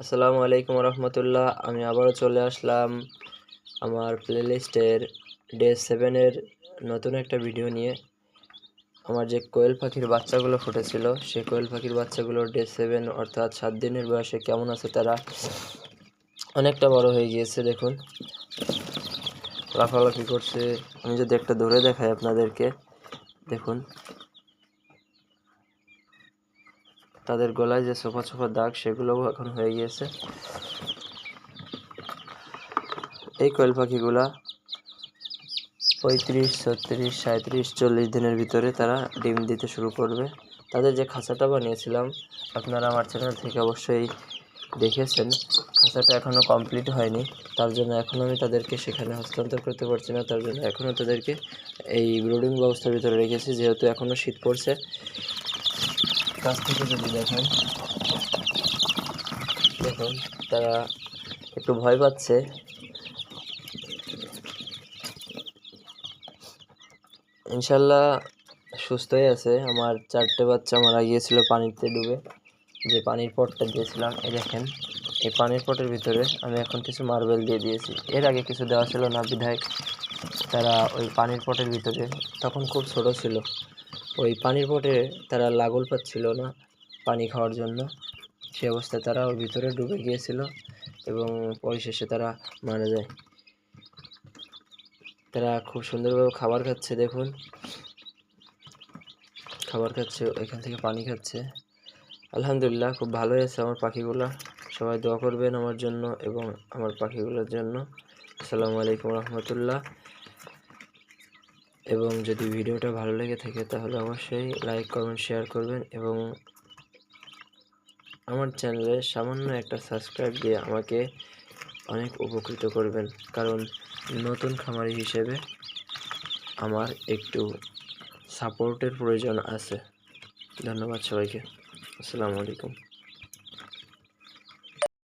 আসসালামু আলাইকুম রহমতুল্লাহ। আমি আবারও চলে আসলাম আমার প্লেলিস্টের ডে সেভেনের নতুন একটা ভিডিও নিয়ে। আমার যে কোয়েল পাখির বাচ্চাগুলো ফুটেছিল সেই কোয়েল পাখির বাচ্চাগুলো ডে সেভেন অর্থাৎ সাত দিনের বয়সে কেমন আছে তারা অনেকটা বড় হয়ে গিয়েছে, দেখুন। লাফালাফি করছে। আমি যদি একটা ধরে দেখাই আপনাদেরকে, দেখুন। তাদের গলায় যে সোফা ছোপা দাগ, সেগুলোও এখন হয়ে গিয়েছে। এই কোয়েল পাখিগুলা পঁয়ত্রিশ, ছত্রিশ সাঁত্রিশ চল্লিশ দিনের ভিতরে তারা ডিম দিতে শুরু করবে। তাদের যে খাঁচাটা বানিয়েছিলাম, আপনারা আমার চ্যানেল থেকে অবশ্যই দেখেছেন। খাঁচাটা এখনও কমপ্লিট হয়নি। তার জন্য এখন আমি তাদেরকে সেখানে হস্তান্তর করতে পারছি না। তার জন্য এখনও তাদেরকে এই ব্রোডিং ব্যবস্থার ভিতরে রেখেছি। যেহেতু এখনও শীত পড়ছে কাছ থেকে যদি দেখেন দেখুন, তারা একটু ভয় পাচ্ছে। ইনশাল্লাহ সুস্থই আছে। আমার চারটে বাচ্চা মারা গিয়েছিল পানিতে ডুবে। যে পানির পটটা দিয়েছিলাম, এই দেখেন, এই পানির পটের ভিতরে আমি এখন কিছু মার্বেল দিয়ে দিয়েছি। এর আগে কিছু দেওয়া ছিল না বিধায় তারা ওই পানির পটের ভিতরে, তখন খুব ছোট ছিল। ওই পানির পটে তারা লাগল পাচ্ছিল না পানি খাওয়ার জন্য। সে অবস্থায় তারা ওর ভিতরে ডুবে গিয়েছিল এবং পরিশেষে তারা মারা যায়। তারা খুব সুন্দরভাবে খাবার খাচ্ছে, দেখুন। খাবার খাচ্ছে, এখান থেকে পানি খাচ্ছে। আলহামদুলিল্লাহ, খুব ভালোই আছে আমার পাখিগুলো। সবাই দোয়া করবেন আমার জন্য এবং আমার পাখিগুলোর জন্য। আসসালামু আলাইকুম রহমতুল্লাহ। এবং যদি ভিডিওটা ভালো লেগে থাকে তাহলে অবশ্যই লাইক করবেন শেয়ার করবেন এবং আমার চ্যানেলে সামান্য একটা সাবস্ক্রাইব দিয়ে আমাকে অনেক উপকৃত করবেন। কারণ নতুন খামারি হিসেবে আমার একটু সাপোর্টের প্রয়োজন আছে। ধন্যবাদ সবাইকে। আসসালামু আলাইকুম।